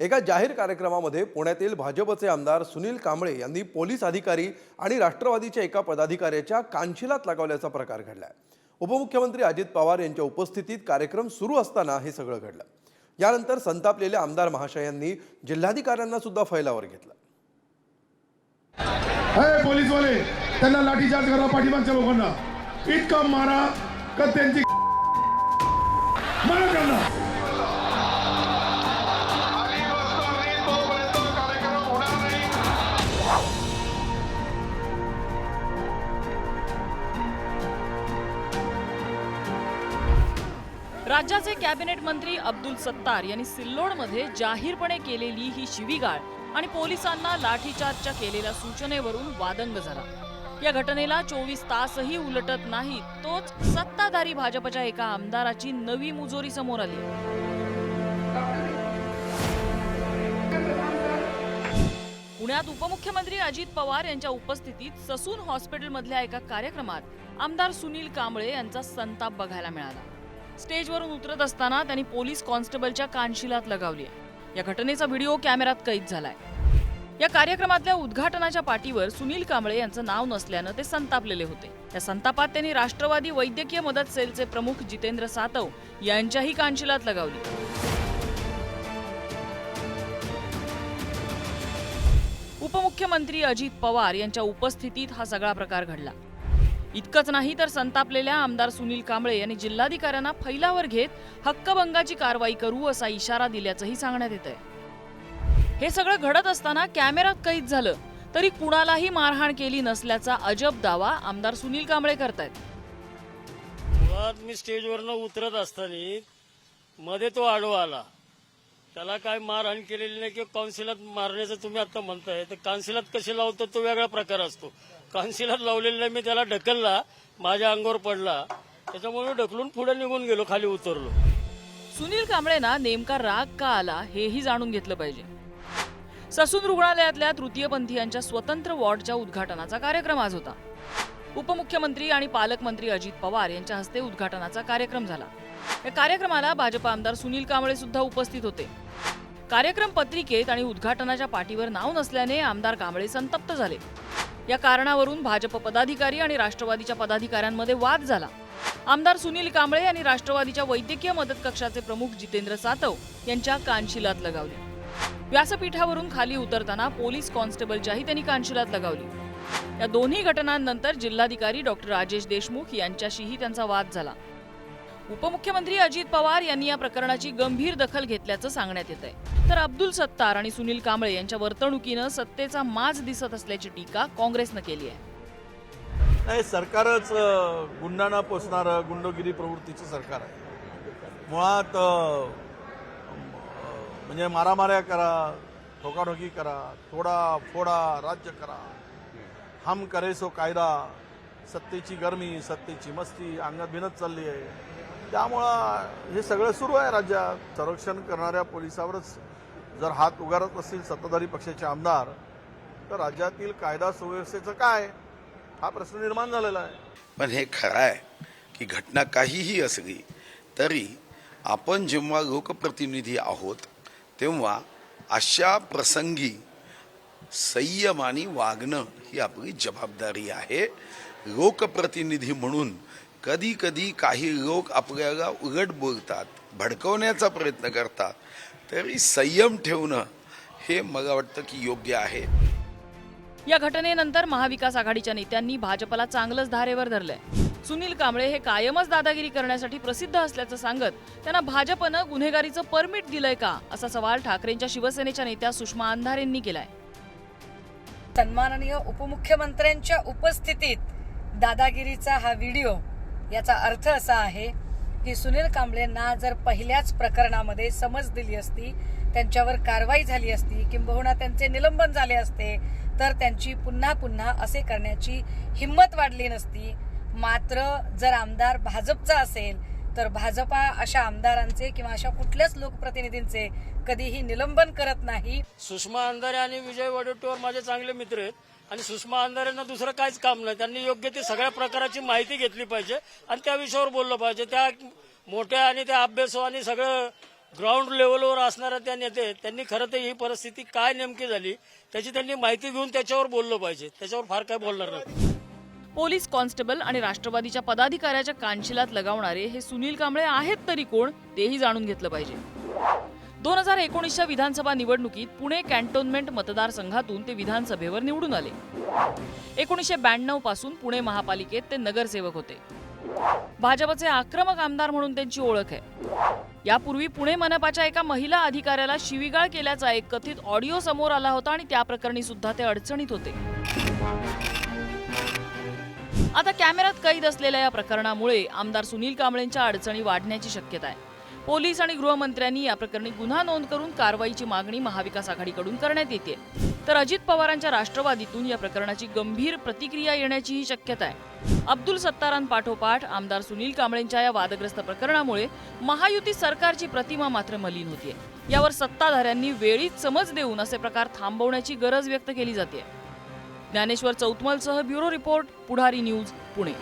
एका जाहीर कार्यक्रमामध्ये पुण्यातील भाजपचे आमदार सुनील कांबळे यांनी पोलीस अधिकारी आणि राष्ट्रवादीच्या एका पदाधिकाऱ्याच्या कानशिलात लगावल्याचा प्रकार घडलाय. उपमुख्यमंत्री अजित पवार यांच्या उपस्थितीत कार्यक्रम सुरू असताना हे सगळं घडलं. यानंतर संतापलेले आमदार महाशयांनी जिल्हाधिकाऱ्यांना सुद्धा फैलावर घेतलं. पोलीसवाले त्यांना लाठीचार्ज करा पाठीमागच्या लोकांना. इतका मारा का त्यांची राज्याचे कॅबिनेट मंत्री अब्दुल सत्तार यांनी सिल्लोडमध्ये जाहीरपणे केलेली ही शिवीगाळ आणि पोलिसांना लाठीचार्जच्या केलेल्या सूचनेवरून वादंग झाला. या घटनेला चोवीस तासही उलटत नाही तोच सत्ताधारी भाजपच्या एका आमदाराची नवी मुजोरी समोर आली. पुण्यात उपमुख्यमंत्री अजित पवार यांच्या उपस्थितीत ससून हॉस्पिटलमधल्या एका कार्यक्रमात आमदार सुनील कांबळे यांचा संताप बघायला मिळाला. स्टेजवरून उतरत असताना त्यांनी पोलीस कॉन्स्टेबलच्या कानशिलात लगावली या घटनेचा व्हिडिओ कॅमेरात कैद झालाय. या कार्यक्रमातल्या उद्घाटनाच्या पाठीवर सुनील कांबळे यांचं नाव नसल्यानं ते संतापलेले होते. या संतापात त्यांनी राष्ट्रवादी वैद्यकीय मदत सेलचे प्रमुख जितेंद्र सातव यांच्याही कानशिलात लगावली. उपमुख्यमंत्री अजित पवार यांच्या उपस्थितीत हा सगळा प्रकार घडला. इतकंच नाही तर संतापलेल्या आमदार सुनील कांबळे यांनी जिल्हाधिकाऱ्यांना फैलावर घेत हक्कभंगाची कारवाई करू असा इशारा दिल्याचंही सांगण्यात येत आहे हे सगळं घडत असताना कॅमेऱ्यात कैद झालं तरी कुणालाही मारहाण केली नसल्याचा अजब दावा आमदार सुनील कांबळे करतायत. मुळात मी स्टेजवरनं उतरत असताना मध्ये तो आडवा आला. त्याला काय मारहाण केलेली नाही किंवा काउन्सिलात मारण्याचं तुम्ही आता म्हणताय तर काउन्सिलात कसे लावतो तो वेगळा प्रकार असतो. कान्सिलर लावलेला नाही मी त्याला ढकलला माझ्या अंगावर पडला. त्याच्यामुळे ढकलून पुढे निघून गेलो खाली उतरलो. सुनील कांबळेना नेमका राग का आला हेही जाणून घेतलं पाहिजे. ससून रुग्णालयातल्या तृतीयपंथीयांच्या स्वतंत्र वॉर्डच्या उद्घाटनाचा कार्यक्रम आज होता. उपमुख्यमंत्री आणि पालकमंत्री अजित पवार यांच्या हस्ते उद्घाटनाचा कार्यक्रम झाला. या कार्यक्रमाला भाजप आमदार सुनील कांबळे सुद्धा उपस्थित होते. कार्यक्रम पत्रिकेत आणि उद्घाटनाच्या पाठीवर नाव नसल्याने आमदार कांबळे संतप्त झाले. या कारणावरून भाजप पदाधिकारी आणि राष्ट्रवादीच्या पदाधिकाऱ्यांमध्ये वाद झाला. आमदार सुनील कांबळे यांनी राष्ट्रवादीच्या वैद्यकीय मदत कक्षाचे प्रमुख जितेंद्र सातव यांच्या कानशिलात लगावले. व्यासपीठावरून खाली उतरताना पोलीस कॉन्स्टेबलच्याही त्यांनी कानशिलात लगावली. या दोन्ही घटनांनंतर जिल्हाधिकारी डॉक्टर राजेश देशमुख यांच्याशीही त्यांचा वाद झाला. उपमुख्यमंत्री अजित पवार यांनी या प्रकरणाची गंभीर दखल घेतल्याचं सांगण्यात येत आहे तर अब्दुल सत्तार आणि सुनील कांबळे यांच्या वर्तणुकीनं सत्तेचा माज दिसत असल्याची टीका काँग्रेसनं केली आहे. नाही सरकारच गुंडाना गुंडांना पोचणारं गुंडगिरी प्रवृत्तीचं सरकार आहे. मुळात म्हणजे मारामाऱ्या करा ठोकाठोकी करा थोडा फोडा राज्य करा. हम करे सो कायदा सत्तेची गरमी सत्तेची मस्ती अंगात भिनत चालली आहे. त्यामुळं हे सगळं सुरू आहे राज्यात. संरक्षण करणाऱ्या पोलिसावरच जर हात उगारत असतील सत्ताधारी पक्षाचे आमदार तर राज्यातील कायदा सुव्यवस्थेचं काय? हा प्रश्न निर्माण झालेला आहे. पण हे खरं आहे की घटना काहीही असली तरी आपण जेव्हा लोकप्रतिनिधी आहोत तेव्हा अशा प्रसंगी संयमाने वागणं ही आपली जबाबदारी आहे. लोकप्रतिनिधी म्हणून कधी कधी काही लोक आपल्याला उलट बोलतात भडकवण्याचा प्रयत्न करतात. तरी संयम ठेवणं हे मला वाटतं की योग्य आहे. या घटनेनंतर महाविकास आघाडीच्या नेत्यांनी भाजपला चांगलंच धारेवर धरलंय. सुनील कांबळे हे कायमच दादागिरी करण्यासाठी प्रसिद्ध असल्याचं सांगत त्यांना भाजपनं गुन्हेगारीचं परमिट दिलंय का असा सवाल ठाकरेंच्या शिवसेनेच्या नेत्या सुषमा अंधारेंनी केलाय. सन्माननीय उपमुख्यमंत्र्यांच्या उपस्थितीत दादागिरीचा हा व्हिडिओ याचा अर्थ असा आहे की सुनील कांबळेंना जर पहिल्याच प्रकरणामध्ये समज दिली असती त्यांच्यावर कारवाई झाली असती किंबहुना त्यांचे निलंबन झाले असते तर त्यांची पुन्हा पुन्हा असे करण्याची हिंमत वाढली नसती. मात्र जर आमदार भाजपचा असेल तर भाजपा अशा आमदारांचे किंवा अशा कुठल्याच लोकप्रतिनिधींचे कधीही निलंबन करत नाही. सुषमा अंधारे आणि विजय वडेट्टीवार माझे चांगले मित्र आहेत. आणि सुषमा अंधारेंना दुसरं काहीच काम नाही. त्यांनी योग्य ती सगळ्या प्रकाराची माहिती घेतली पाहिजे आणि त्या विषयावर बोललं पाहिजे. त्या मोठ्या आणि त्या अभ्यास आणि सगळं ग्राउंड लेवलवर असणाऱ्या त्या नेते त्यांनी खरं तर ही परिस्थिती काय नेमकी झाली त्याची त्यांनी माहिती घेऊन त्याच्यावर बोललं पाहिजे. त्याच्यावर फार काय बोलणार नाही. पोलीस कॉन्स्टेबल आणि राष्ट्रवादीच्या पदाधिकाऱ्याच्या कानशिलात लगावणारे हे सुनील कांबळे आहेत तरी कोण तेही जाणून घेतलं पाहिजे. दोन हजार एकोणीसच्या विधानसभा निवडणुकीत पुणे कॅन्टोन्मेंट मतदारसंघातून ते विधानसभेवर निवडून आले. एकोणीसशे ब्याण्णवपासून पुणे महापालिकेत ते नगरसेवक होते. भाजपचे आक्रमक आमदार म्हणून त्यांची ओळख आहे. यापूर्वी पुणे मनपाच्या एका महिला अधिकाऱ्याला शिवीगाळ केल्याचा एक कथित ऑडिओ समोर आला होता आणि त्या प्रकरणी सुद्धा ते अडचणीत होते. आता कॅमेऱ्यात कैद असलेल्या या प्रकरणामुळे आमदार सुनील कांबळेंच्या अडचणी वाढण्याची शक्यता आहे. पोलीस आणि गृहमंत्र्यांनी या प्रकरणी गुन्हा नोंद करून कारवाईची मागणी महाविकास आघाडीकडून करण्यात येते. तर अजित पवारांच्या राष्ट्रवादीतून या प्रकरणाची गंभीर प्रतिक्रिया येण्याचीही शक्यता आहे. अब्दुल सत्तारांपाठोपाठ आमदार सुनील कांबळेंच्या या वादग्रस्त प्रकरणामुळे महायुती सरकारची प्रतिमा मात्र मलिन होतीये. यावर सत्ताधाऱ्यांनी वेळीच समज देऊन असे प्रकार थांबवण्याची गरज व्यक्त केली जाते Dnyaneshwar चौतमलसह bureau report Pudhari news Pune.